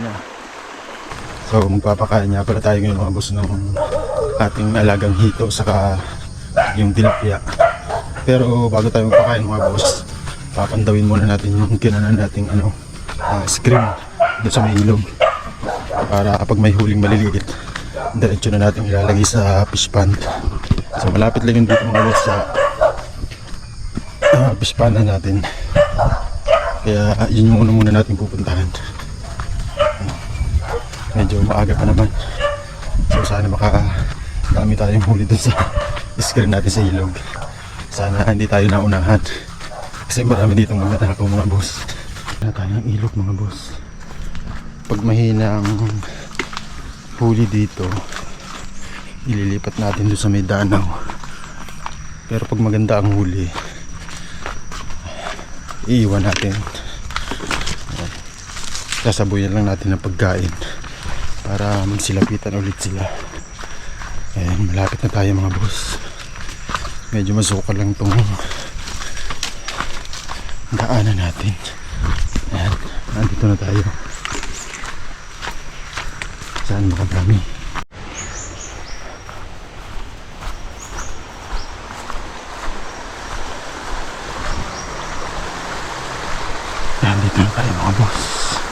niya. So magpapakain niya pala tayo ngayon mga boss ng ating alagang hito saka yung tilapia. Pero bago tayo magpakain mga boss, papandawin muna natin yung kinanan nating ano, ah, screen doon sa may ilog. Para kapag may huling maliliit, diretso na natin ilalagay sa fish pond. So malapit lang yun dito mga boss sa uh, fish pond na natin. Kaya yun yung una muna natin pupuntahan. Medyo maaga pa naman. So sana makadami tayong huli dun sa screen natin sa ilog. Sana hindi tayo naunahan. Kasi marami dito mga ako mga boss. Na tayong ilog mga boss. Pag mahina ang huli dito, ililipat natin doon sa may danaw. Pero pag maganda ang huli, iiwan natin. Sasabuyan lang natin ng pagkain para magsilapitan ulit sila. Ayan, malapit na tayo mga boss. Medyo masukal lang tong daanan natin. Ayan, nandito na tayo. Saan makadami? Ayan, dito na tayo mga boss.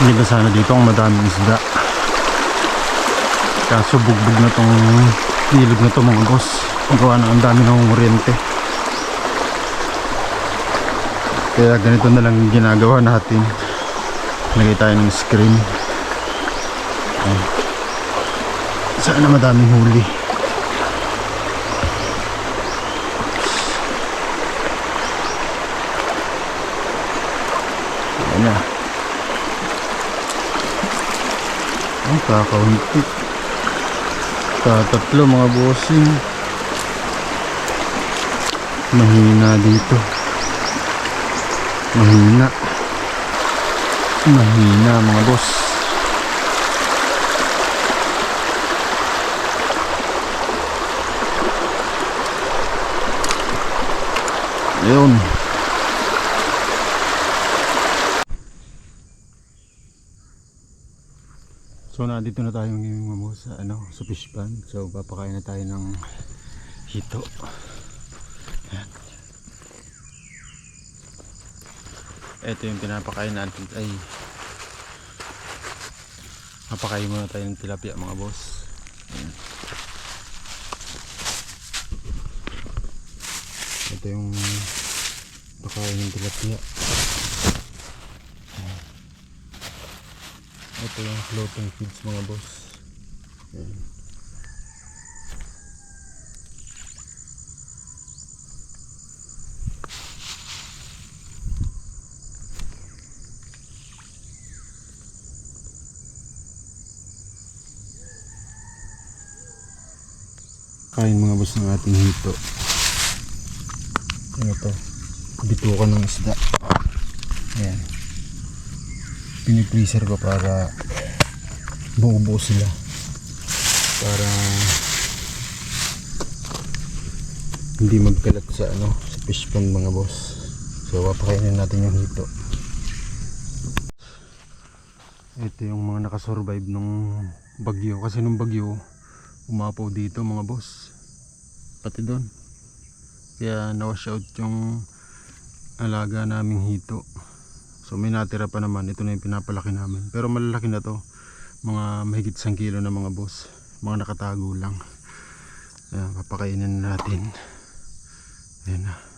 Hindi na sana dito ang madaming isda. Kaso bugbog na tong ilog na to mga boss. Gawa na ang dami ng kuryente. Kaya ganito na lang ginagawa natin. Lagay tayo ng screen. Sana madaming huli. Ayan na. Ang kakaunti. Tatatlo mga bossing. Mahina dito. Mahina. Mahina mga boss. Yun. So nandito na tayo ngayon mga sa ano sa fish pond. So papakain na tayo ng hito. Ayan. Ito yung pinapakain natin ay Papakain muna tayo ng tilapia mga boss. Ayan. Ito yung pakain ng tilapia. Ito yung floating feeds mga boss. Ayan. Kain mga boss ng ating hito. Ano to? Bitukan ng isda. Ayan pinipreser ko para buo-buo sila. Para hindi magkalat sa ano sa fish pond mga boss. So papakainin natin yung hito. Ito yung mga nakasurvive nung bagyo. Kasi nung bagyo umapaw dito mga boss. Pati doon. Kaya na-wash out yung alaga naming hito So may natira pa naman, ito na yung pinapalaki namin. Pero malalaki na to, mga mahigit 1 kilo na mga boss. Mga nakatago lang. Ayan, papakainin na natin. Ayan na.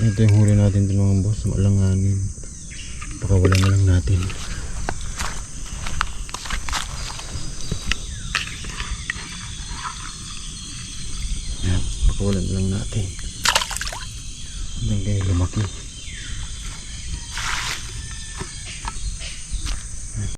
ito yung huli natin dun mga boss. Malanganin. Baka wala na lang natin. Yan baka wala na lang natin. Hanggang lumaki.